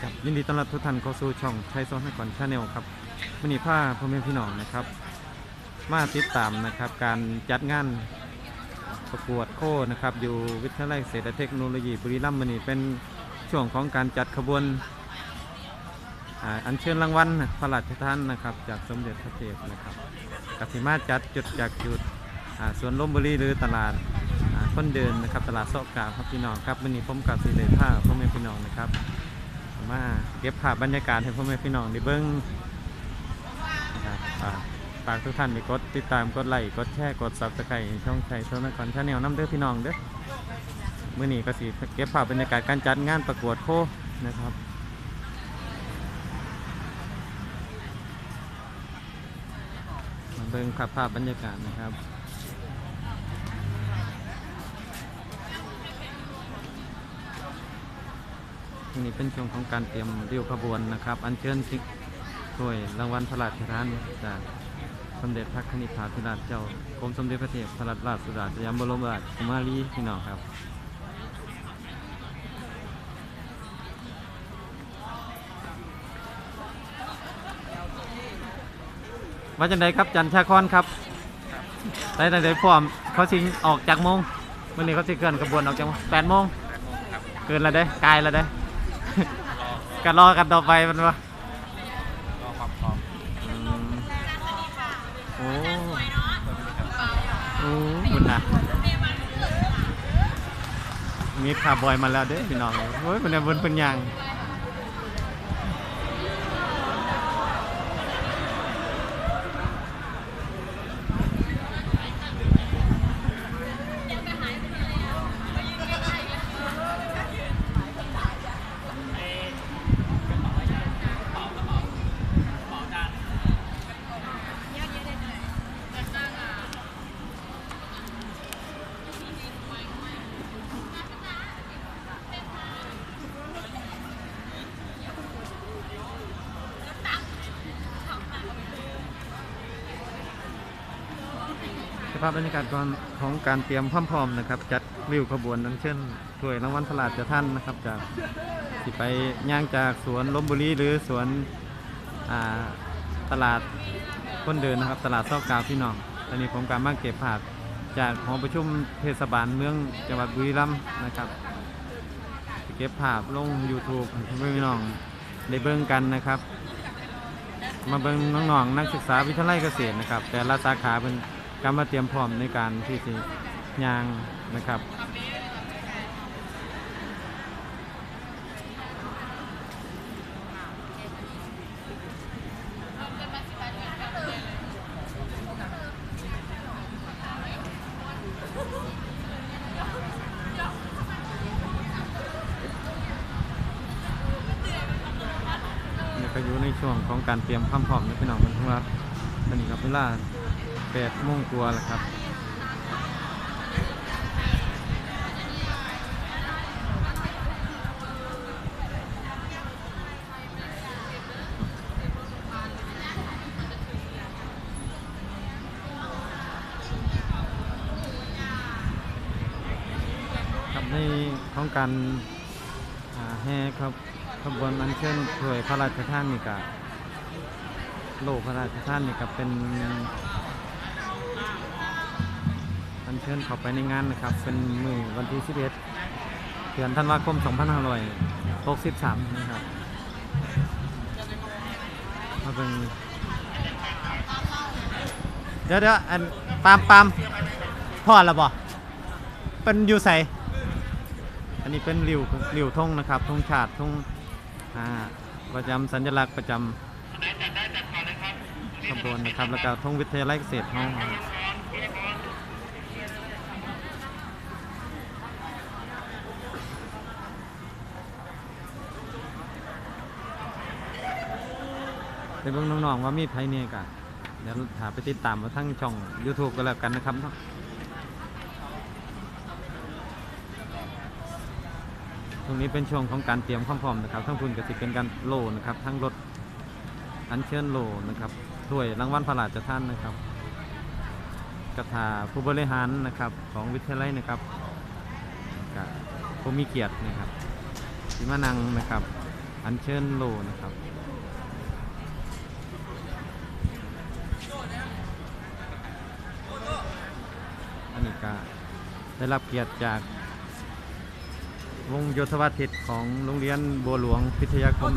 ครับยินดีต้อนรับทุกท่านเข้าสู่ช่องชัยโซนให้ก่อนชาแนลครับวันนี้พาพ่อแม่พี่น้องนะครับ มาติดตามนะครับ การจัดงานประกวดโคนะครับ อยู่วิทยาลัยเกษตรและเทคโนโลยีบุรีรัมย์วันนี้เป็นช่วงของการจัดขบวนอ่าอัญเชิญรางวัลพระราชทานนะครับ จากสมเด็จพระเทพนะครับกสิมาจัดจุดจากจุดสวนลมบุรีหรือตลาดคนเดินนะครับ ตลาดโซกาครับพี่น้องครับวันนี้ผมกับสิเดชผ้าพ่อแม่พี่น้องนะครับ ก็บภาพบรรยากาศให้พ่อแม่พี่น้องได้เบิ้งนะครับอ่าฝากทุกท่านไปกดติดตามกดไลค์กดแชร์กดซับสไครต์ช่องชัยโซนครชาแนลน้ำเด้อพี่น้องเด้อมื่อนี้ก็สิเก็บภาพบรรยากาศการจัดงานประกวดโคนะครับเบิ้งครับภาพบรรยากาศนะครับ อันนี้เป็นช่วงของการเตรียมริ้วขบวนนะครับ อัญเชิญสิถ้วยรางวัลพระราชทานจากสมเด็จพระคณิษฐาธิราชเจ้ากรมสมเด็จพระเทพพระราชราชสุดาสยามบรมราชกุมารีพี่น้องครับว่าจังไดครับจันชาคอนครับได้จังไดพร้อมเขาสิงออกจากโมงวันนี้เขาสิเกินขบวนออกจากแปดโมงเกินแล้วเด้ไกลแล้วเด้ กันรอกันต่อไปมันวะรอความพร้อมอืมโอ้โอ้คุณนะมีคาร์บอยมาแล้วเด้พี่น้องโอ้ยเป็นไงบนเป็นหยัง สภาพบรรยากาศก่อนของการเตรียมพร้อมๆนะครับ จัดริ้วขบวนนั้นเช่นถ้วยรางวัลพระราชท่านนะครับจากที่ไปย่างจากสวนลมบุรีหรือสวนตลาดคนเดินนะครับ ตลาดเศร้ากาวพี่น้องตอนนี้ผมกำลังเก็บภาพจากหอประชุมเทศบาลเมืองจังหวัดบุรีรัมย์นะครับเก็บภาพลง YouTube พี่น้องได้เบิ่งกันนะครับ มาเบิ่งน้องๆนักศึกษาวิทยาลัยเกษตรนะครับ แต่ละสาขาเป็น การมาเตรียมพร้อมในการที่จะยางนะครับก็อยู่ในช่วงของการเตรียมความพร้อมนะพี่น้องเป็นของเราตอนนี้ครับเวลา 8โมงกว่าแล้วครับครับในของการแห่ครับขบวนอัญเชิญถ้วยพระราชทานนี่กับโลกพระราชทานนี่กับเป็น อัญเชิญเข้าไปในงานนะครับ เป็นมือวันที่ 11 เดือนธันวาคม 2563 นะครับมาเป็นเดี๋ยวเดี๋ยวอันปามปามพ่อและบ่เป็นอยูไซอันนี้เป็นริวริวธงนะครับธงชาติธงอ่าประจำสัญลักษณ์ประจำขบวนนะครับ แล้วก็ธงวิทยาลัยเกษตรห้อง เบิ่งน้องๆว่ามีไผเนี่ยกันเดี๋ยวถาไปติดตามมาทั้งช่อง YouTube ก็แล้วกันนะครับตรงนี้เป็นช่วงของการเตรียมความพร้อมนะครับ ทั้งคุณก็สิเป็นการโลนะครับ ทั้งรถอันเชิญโลนะครับด้วยรางวัลพระราชทานนะครับกระถาผู้บริหารนะครับของวิทยาลัยนะครับกับผู้มีเกียรตินะครับที่มานังนะครับ อัญเชิญโลนะครับ นี่ก็ได้รับเกียรติจากวงโยธวาทิตของโรงเรียนบัวหลวงพิทยาคม